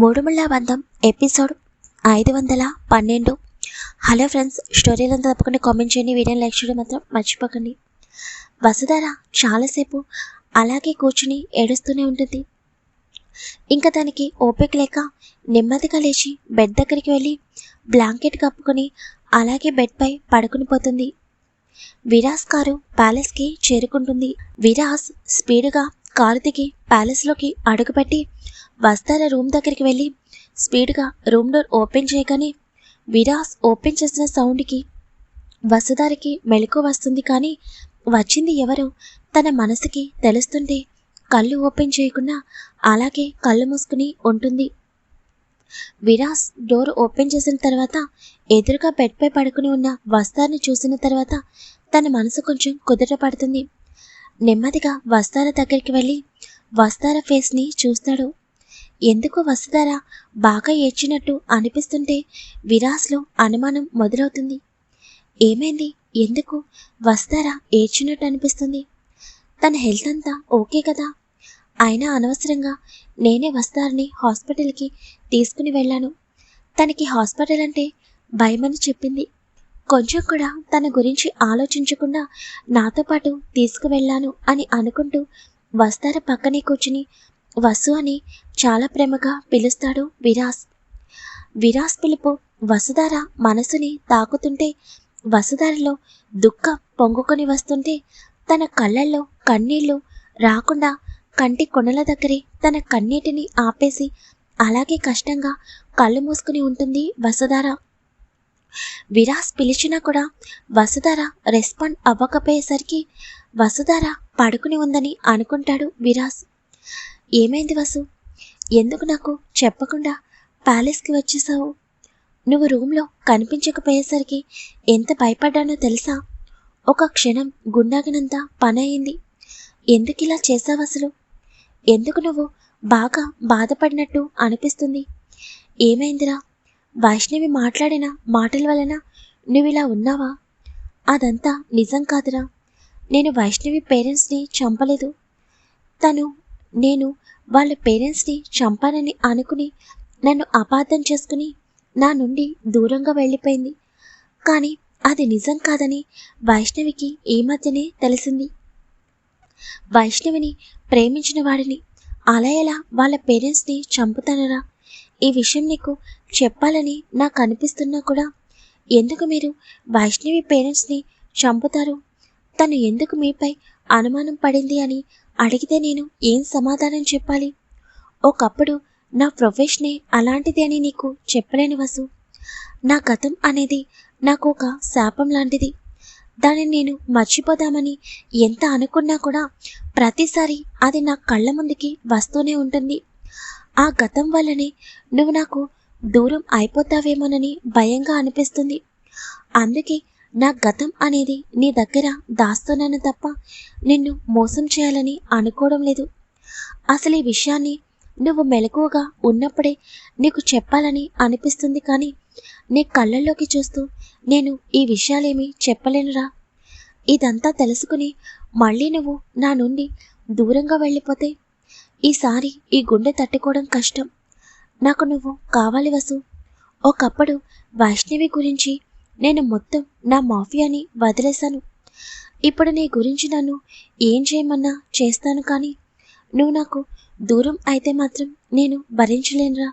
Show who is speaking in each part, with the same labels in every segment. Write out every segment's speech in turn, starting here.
Speaker 1: మూడుముళ్ళ బంధం ఎపిసోడ్ ఐదు వందల పన్నెండు. హలో ఫ్రెండ్స్ స్టోరీలంతా తప్పకుండా కామెంట్ చేయండి వీడియోని లైక్ చేయడం మాత్రం మర్చిపోకండి. వసుధార చాలాసేపు అలాగే కూర్చుని ఏడుస్తూనే ఉంటుంది. ఇంకా దానికి ఓపిక లేక నెమ్మదిగా లేచి బెడ్ దగ్గరికి వెళ్ళి బ్లాంకెట్ కప్పుకొని అలాగే బెడ్పై పడుకుని పోతుంది. విరాస్ కారు ప్యాలెస్కి చేరుకుంటుంది. విరాస్ స్పీడ్గా కారు దిగి ప్యాలెస్లోకి అడుగుపెట్టి వస్తార రూమ్ దగ్గరికి వెళ్ళి? స్పీడ్గా రూమ్ డోర్ ఓపెన్ చేయగానే విరాస్ ఓపెన్ చేసిన సౌండ్కి వసుధారికి మెలకు వస్తుంది కానీ వచ్చింది ఎవరు? తన మనసుకి తెలుస్తుంటే కళ్ళు ఓపెన్ చేయకుండా అలాగే కళ్ళు మూసుకుని ఉంటుంది. విరాస్ డోర్ ఓపెన్ చేసిన తర్వాత ఎదురుగా బెడ్పై పడుకుని ఉన్న వస్తార్ని చూసిన తర్వాత తన మనసు కొంచెం కుదుట పడుతుంది. నెమ్మదిగా వస్తార దగ్గరికి వెళ్ళి? వస్తార ఫేస్ని చూస్తాడు. ఎందుకు వసుధార బాగా ఏడ్చినట్టు అనిపిస్తుంటే విరాస్లో అనుమానం మొదలవుతుంది. ఏమైంది? ఎందుకు? వస్తారా? ఏడ్చినట్టు అనిపిస్తుంది. తన హెల్త్ అంతా ఓకే కదా? అయినా అనవసరంగా నేనే వస్తారని హాస్పిటల్కి తీసుకుని వెళ్ళాను. తనకి హాస్పిటల్ అంటే భయమని చెప్పింది కొంచెం కూడా తన గురించి ఆలోచించకుండా నాతో పాటు తీసుకువెళ్ళాను అని అనుకుంటూ వస్తార పక్కనే కూర్చుని? వసు అని చాలా ప్రేమగా పిలుస్తాడు విరాస్. విరాస్ పిలుపు వసుధార మనసుని తాకుతుంటే వసుధారలో దుఃఖం పొంగుకొని వస్తుంటే తన కళ్ళల్లో కన్నీళ్ళు రాకుండా కంటి కొనల దగ్గరే తన కన్నీటిని ఆపేసి అలాగే కష్టంగా కళ్ళు మూసుకుని ఉంటుంది వసుధార. విరాస్ పిలిచినా కూడా వసుధార రెస్పాండ్ అవ్వకపోయేసరికి వసుధార పడుకుని ఉందని అనుకుంటాడు విరాస్. ఏమైంది వసు? ఎందుకు నాకు చెప్పకుండా ప్యాలెస్కి వచ్చేసావు? నువ్వు రూమ్లో కనిపించకపోయేసరికి ఎంత భయపడ్డానో తెలుసా? ఒక క్షణం గుండాగినంత పని అయింది ఎందుకు ఇలా చేసావు అసలు? ఎందుకు నువ్వు బాగా బాధపడినట్టు అనిపిస్తుంది? ఏమైందిరా? వైష్ణవి మాట్లాడిన మాటల వలన నువ్వు ఇలా ఉన్నావా? అదంతా నిజం కాదురా. నేను వైష్ణవి పేరెంట్స్ని చంపలేదు. తను నేను వాళ్ళ పేరెంట్స్ని చంపానని అనుకుని నన్ను అపార్థం చేసుకుని నా నుండి దూరంగా వెళ్ళిపోయింది. కానీ అది నిజం కాదని వైష్ణవికి ఈ మధ్యనే తెలిసింది. వైష్ణవిని ప్రేమించిన వాడిని అలా ఎలా వాళ్ళ పేరెంట్స్ని చంపుతానరా? ఈ విషయం నీకు చెప్పాలని నాకు అనిపిస్తున్నా కూడా. ఎందుకు మీరు వైష్ణవి పేరెంట్స్ని చంపుతారు? తను ఎందుకు మీపై అనుమానం పడింది అని అడిగితే నేను ఏం సమాధానం చెప్పాలి? ఒకప్పుడు నా ప్రొఫెషనే అలాంటిది అని నీకు చెప్పలేని వసు. నా గతం అనేది నాకు ఒక శాపం లాంటిది. దానిని నేను మర్చిపోదామని ఎంత అనుకున్నా కూడా ప్రతిసారి అది నా కళ్ళ ముందుకి వస్తూనే ఉంటుంది. ఆ గతం వల్లనే నువ్వు నాకు దూరం అయిపోతావేమోనని భయంగా అనిపిస్తుంది. అందుకే నా గతం అనేది నీ దగ్గర దాస్తున్నాను తప్ప నిన్ను మోసం చేయాలని అనుకోవడం లేదు. అసలు ఈ విషయాన్ని నువ్వు మెలకువగా ఉన్నప్పుడే నీకు చెప్పాలని అనిపిస్తుంది కానీ నీ కళ్ళల్లోకి చూస్తూ నేను ఈ విషయాలేమీ చెప్పలేనురా. ఇదంతా తెలుసుకుని మళ్ళీ నువ్వు నా నుండి దూరంగా వెళ్ళిపోతే ఈసారి ఈ గుండె తట్టుకోవడం కష్టం. నాకు నువ్వు కావాలి వసు. ఒకప్పుడు వైష్ణవి గురించి నేను మొత్తం నా మాఫియాని వదిలేశాను. ఇప్పుడు నీ గురించి నన్ను ఏం చేయమన్నా చేస్తాను కానీ నువ్వు నాకు దూరం అయితే మాత్రం నేను భరించలేనురా.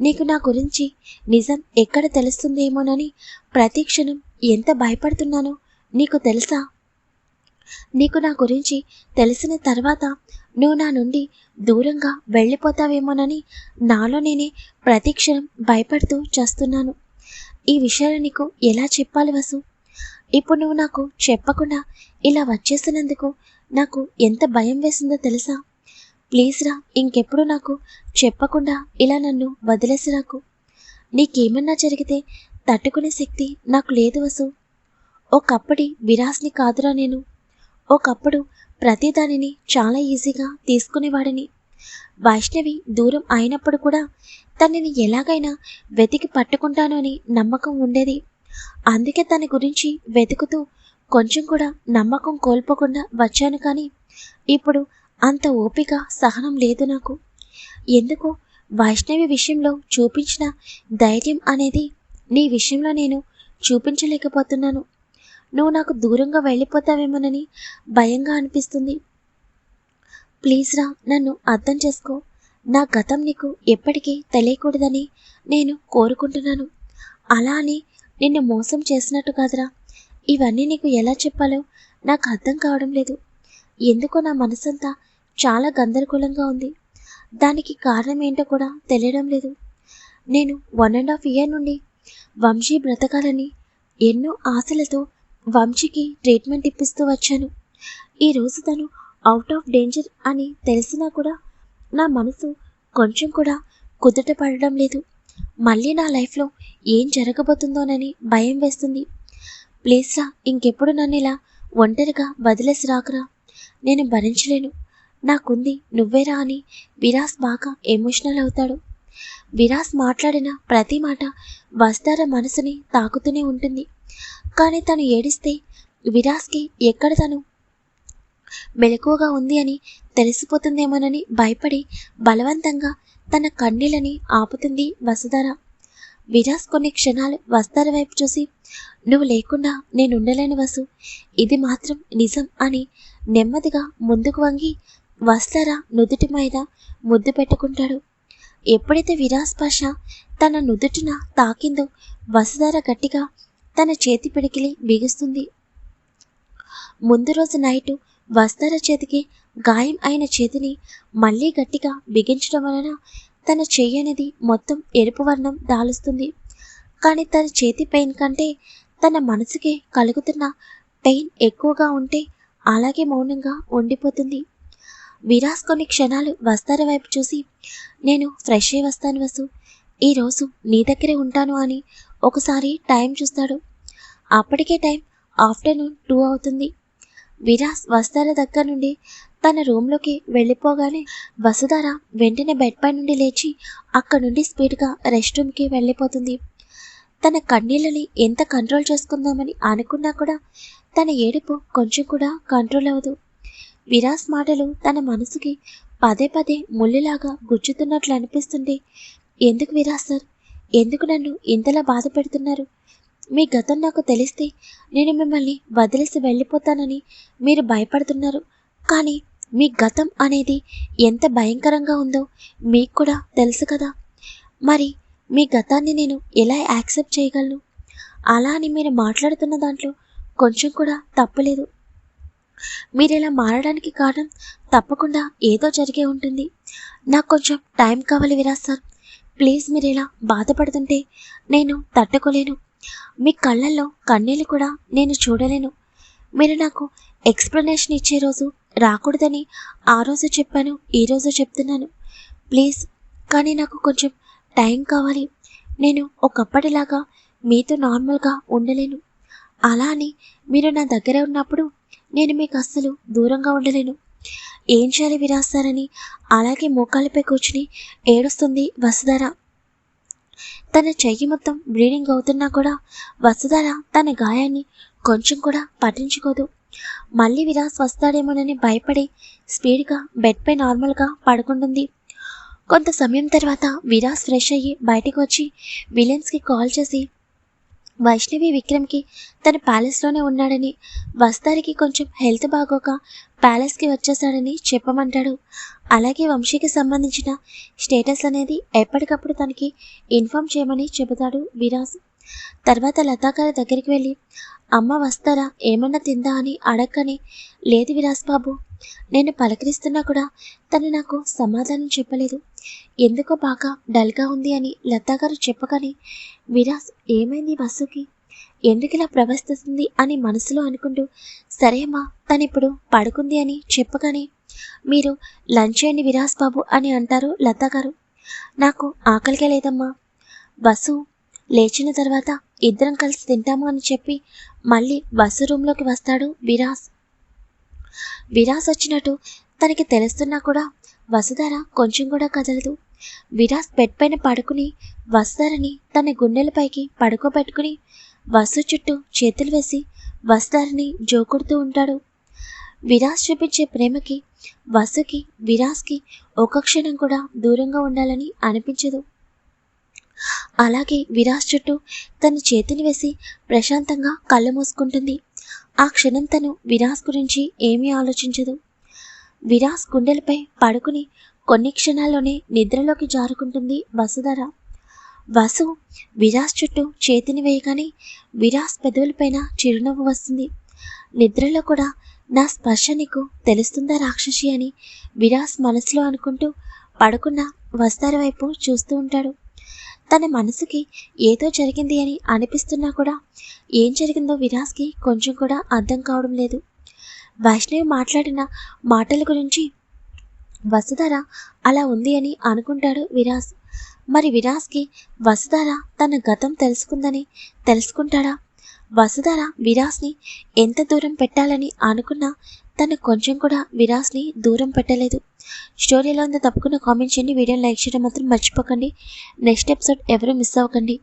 Speaker 1: నీకు నా గురించి నిజం ఎక్కడ తెలుస్తుందేమోనని ప్రతి క్షణం ఎంత భయపడుతున్నానో నీకు తెలుసా? నీకు నా గురించి తెలిసిన తర్వాత నువ్వు నా నుండి దూరంగా వెళ్ళిపోతావేమోనని నాలో నేనే ప్రతి క్షణం భయపడుతూ చేస్తున్నాను. ఈ విషయాలు నీకు ఎలా చెప్పాలి వసు? ఇప్పుడు నువ్వు నాకు చెప్పకుండా ఇలా వచ్చేసినందుకు నాకు ఎంత భయం వేసిందో తెలుసా? ప్లీజ్ రా ఇంకెప్పుడు నాకు చెప్పకుండా ఇలా నన్ను వదిలేసి రాకు. నీకేమన్నా జరిగితే తట్టుకునే శక్తి నాకు లేదు వసు. ఒకప్పటి విరాస్ని కాదురా నేను. ఒకప్పుడు ప్రతిదానిని చాలా ఈజీగా తీసుకునేవాడిని. వైష్ణవి దూరం అయినప్పుడు కూడా తనని ఎలాగైనా వెతికి పట్టుకుంటాను అని నమ్మకం ఉండేది. అందుకే తన గురించి వెతుకుతూ కొంచెం కూడా నమ్మకం కోల్పోకుండా వచ్చాను కానీ ఇప్పుడు అంత ఓపిక సహనం లేదు నాకు. ఎందుకు? వైష్ణవి విషయంలో చూపించిన ధైర్యం అనేది నీ విషయంలో నేను చూపించలేకపోతున్నాను. నువ్వు నాకు దూరంగా వెళ్ళిపోతావేమోనని భయంగా అనిపిస్తుంది. ప్లీజ్ రా నన్ను అర్థం చేసుకో. నా గతం నీకు ఎప్పటికీ తెలియకూడదని నేను కోరుకుంటున్నాను. అలా అని నిన్ను మోసం చేసినట్టు కాదురా. ఇవన్నీ నీకు ఎలా చెప్పాలో నాకు అర్థం కావడం లేదు. ఎందుకో నా మనసంతా చాలా గందరగోళంగా ఉంది. దానికి కారణం ఏంటో కూడా తెలియడం లేదు. నేను వన్ అండ్ హాఫ్ ఇయర్ నుండి వంశీ బ్రతకాలని ఎన్నో ఆశలతో వంశీకి ట్రీట్మెంట్ ఇప్పిస్తూ వచ్చాను. ఈరోజు తను అవుట్ ఆఫ్ డేంజర్ అని తెలిసినా కూడా నా మనసు కొంచెం కూడా కుదుట పడడం లేదు. మళ్ళీ నా లైఫ్లో ఏం జరగబోతుందోనని భయం వేస్తుంది. ప్లీజ్ రా ఇంకెప్పుడు నన్ను ఇలా ఒంటరిగా వదిలేసి రాకరా. నేను భరించలేను. నాకుంది నువ్వేరా అని విరాస్ బాగా ఎమోషనల్ అవుతాడు. విరాస్ మాట్లాడిన ప్రతి మాట వస్తార మనసుని తాకుతూనే ఉంటుంది. కానీ తను ఏడిస్తే విరాస్కి ఎక్కడ తను? మెలకువగా ఉంది అని తెలిసిపోతుందేమోనని భయపడి బలవంతంగా తన కన్నీళ్ళని ఆపుతుంది వసుధార. విరాస్ కొన్ని క్షణాలు వస్తార వైపు చూసి నువ్వు లేకుండా నేనుండలేను వసు. ఇది మాత్రం నిజం అని నెమ్మదిగా ముందుకు వంగి వస్తార నుదుటి మీద ముద్దు పెట్టుకుంటాడు. ఎప్పుడైతే విరాస్ పాష తన నుదుటిన తాకిందో వసుధార గట్టిగా తన చేతి పిడికిలి బిగుస్తుంది. ముందు రోజు నైటు వస్తార చేతికి గాయం అయిన చేతిని మళ్ళీ గట్టిగా బిగించడం వలన తన చెయ్యి అనేది మొత్తం ఎరుపు వర్ణం దాలుస్తుంది. కానీ తన చేతి పెయిన్ కంటే తన మనసుకి కలుగుతున్న పెయిన్ ఎక్కువగా ఉంటే అలాగే మౌనంగా ఉండిపోతుంది. విరాస్ కొన్ని క్షణాలు వస్తార వైపు చూసి నేను ఫ్రెష్ అయి వస్తాను వసు. ఈరోజు నీ దగ్గరే ఉంటాను అని ఒకసారి టైం చూస్తాడు. అప్పటికే టైం ఆఫ్టర్నూన్ టూ అవుతుంది. విరాస్ వస్తార దగ్గర నుండి? తన రూమ్లోకి వెళ్ళిపోగానే వసుధార వెంటనే బెడ్ పై నుండి లేచి అక్కడ నుండి స్పీడ్గా రెస్ట్ రూమ్కి వెళ్ళిపోతుంది. తన కన్నీళ్ళని ఎంత కంట్రోల్ చేసుకుందామని అనుకున్నా కూడా తన ఏడుపు కొంచెం కూడా కంట్రోల్ అవ్వదు. విరాస్ మాటలు తన మనసుకి పదే పదే ముళ్ళులాగా గుచ్చుతున్నట్లు అనిపిస్తుంది ఎందుకు విరాస్ సార్? ఎందుకు నన్ను ఇంతలా బాధ పెడుతున్నారు? మీ గతం నాకు తెలిస్తే నేను మిమ్మల్ని వదిలేసి వెళ్ళిపోతానని మీరు భయపడుతున్నారు. కానీ మీ గతం అనేది ఎంత భయంకరంగా ఉందో మీకు కూడా తెలుసు కదా. మరి మీ గతాన్ని నేను ఎలా యాక్సెప్ట్ చేయగలను? అలా అని మీరు మాట్లాడుతున్న దాంట్లో కొంచెం కూడా తప్పులేదు మీరు ఇలా మారడానికి కారణం తప్పకుండా ఏదో జరిగే ఉంటుంది. నాకు కొంచెం టైం కావాలి విరాజ్ సార్. ప్లీజ్ మీరు ఇలా బాధపడుతుంటే నేను తట్టుకోలేను. మీ కళ్ళల్లో కన్నీళ్ళు కూడా నేను చూడలేను. మీరు నాకు ఎక్స్ప్లెనేషన్ ఇచ్చే రోజు రాకూడదని ఆ రోజు చెప్పాను ఈరోజు చెప్తున్నాను. ప్లీజ్ కానీ నాకు కొంచెం టైం కావాలి. నేను ఒకప్పటిలాగా మీతో నార్మల్గా ఉండలేను. అలా అని మీరు నా దగ్గర ఉన్నప్పుడు నేను మీకు అస్సలు దూరంగా ఉండలేను. ఏం చేయాలి విరాస్తారని? అలాగే మోకాళ్ళపై కూర్చుని ఏడుస్తుంది వసుధార. తన చెయ్యి మొత్తం బ్లీడింగ్ అవుతున్నా కూడా వసుధార తన గాయాన్ని కొంచెం కూడా పట్టించుకోదు. మళ్ళీ విరాస్ వస్తాడేమోనని భయపడి స్పీడ్గా బెడ్పై నార్మల్గా పడుకుంటుంది. కొంత సమయం తర్వాత విరాస్ ఫ్రెష్ అయ్యి బయటకు వచ్చి విలియన్స్కి కాల్ చేసి వైష్ణవి విక్రమ్కి తన ప్యాలెస్లోనే ఉన్నాడని వస్తారికి కొంచెం హెల్త్ బాగోక ప్యాలెస్కి వచ్చేసాడని చెప్పమంటాడు. అలాగే వంశీకి సంబంధించిన స్టేటస్ అనేది ఎప్పటికప్పుడు తనకి ఇన్ఫామ్ చేయమని చెబుతాడు విరాజ్ తర్వాత లతాగారి దగ్గరికి వెళ్ళి అమ్మ వస్తారా? ఏమన్నా తిందా అని అడగని లేదు విలాస్ బాబు నేను పలకరిస్తున్నా కూడా తను నాకు సమాధానం చెప్పలేదు. ఎందుకో బాగా డల్గా ఉంది అని లతాగారు చెప్పగానే విరాస్ ఏమైంది బస్సుకి? ఎందుకు ఇలా ప్రవర్తిస్తుంది అని మనసులో అనుకుంటూ సరే అమ్మా తను ఇప్పుడు పడుకుంది అని చెప్పగానే మీరు లంచ్ చేయండి విరాస్ బాబు అని అంటారు లతా గారు నాకు ఆకలిగా లేదమ్మా. బస్సు లేచిన తర్వాత ఇద్దరం కలిసి తింటాము అని చెప్పి మళ్ళీ బస్సు రూమ్లోకి వస్తాడు విరాస్. విరాస్ వచ్చినట్టు తనకి తెలుస్తున్నా కూడా వసుధర కొంచెం కూడా కదలదు. విరాస్ బెడ్ పైన పడుకుని వసుధరని తన గుండెలపైకి పడుకోబెట్టుకుని వసు చుట్టూ చేతులు వేసి వసుధరని జోకుడుతూ ఉంటాడు. విరాస్ చూపించే ప్రేమకి వసుకి విరాస్కి ఒక క్షణం కూడా దూరంగా ఉండాలని అనిపించదు. అలాగే విరాజ్ చుట్టూ తన చేతిని వేసి ప్రశాంతంగా కళ్ళు మూసుకుంటుంది. ఆ క్షణం తను విరాజ్ గురించి ఏమీ ఆలోచించదు. విరాజ్ గుండెలపై పడుకుని కొన్ని క్షణాల్లోనే నిద్రలోకి జారుకుంటుంది వసుధర. వసు విరాజ్ చుట్టూ చేతిని వేయగానే విరాజ్ పెదవులపైన చిరునవ్వు వస్తుంది. నిద్రలో కూడా నా స్పర్శ నీకు తెలుస్తుందా రాక్షసి అని విరాజ్ మనసులో అనుకుంటూ పడుకున్న వస్తార వైపు చూస్తూ ఉంటాడు. తన మనసుకి ఏదో జరిగింది అని అనిపిస్తున్నా కూడా ఏం జరిగిందో విరాజ్కి కొంచెం కూడా అర్థం కావడం లేదు. వైష్ణవి మాట్లాడిన మాటల గురించి వసుధార అలా ఉంది అని అనుకుంటాడు విరాజ్. మరి విరాజ్కి వసుధార తన గతం తెలుసుకుందని తెలుసుకుంటాడా? వసుధార విరాజ్ని ఎంత దూరం పెట్టాలని అనుకున్నా తను కొంచెం కూడా విరాస్ని దూరం పెట్టలేదు. స్టోరీలో ఉందో తప్పకుండా కామెంట్ చేయండి. వీడియోని లైక్ చేయడం మాత్రం మర్చిపోకండి. నెక్స్ట్ ఎపిసోడ్ ఎవరు మిస్ అవ్వకండి.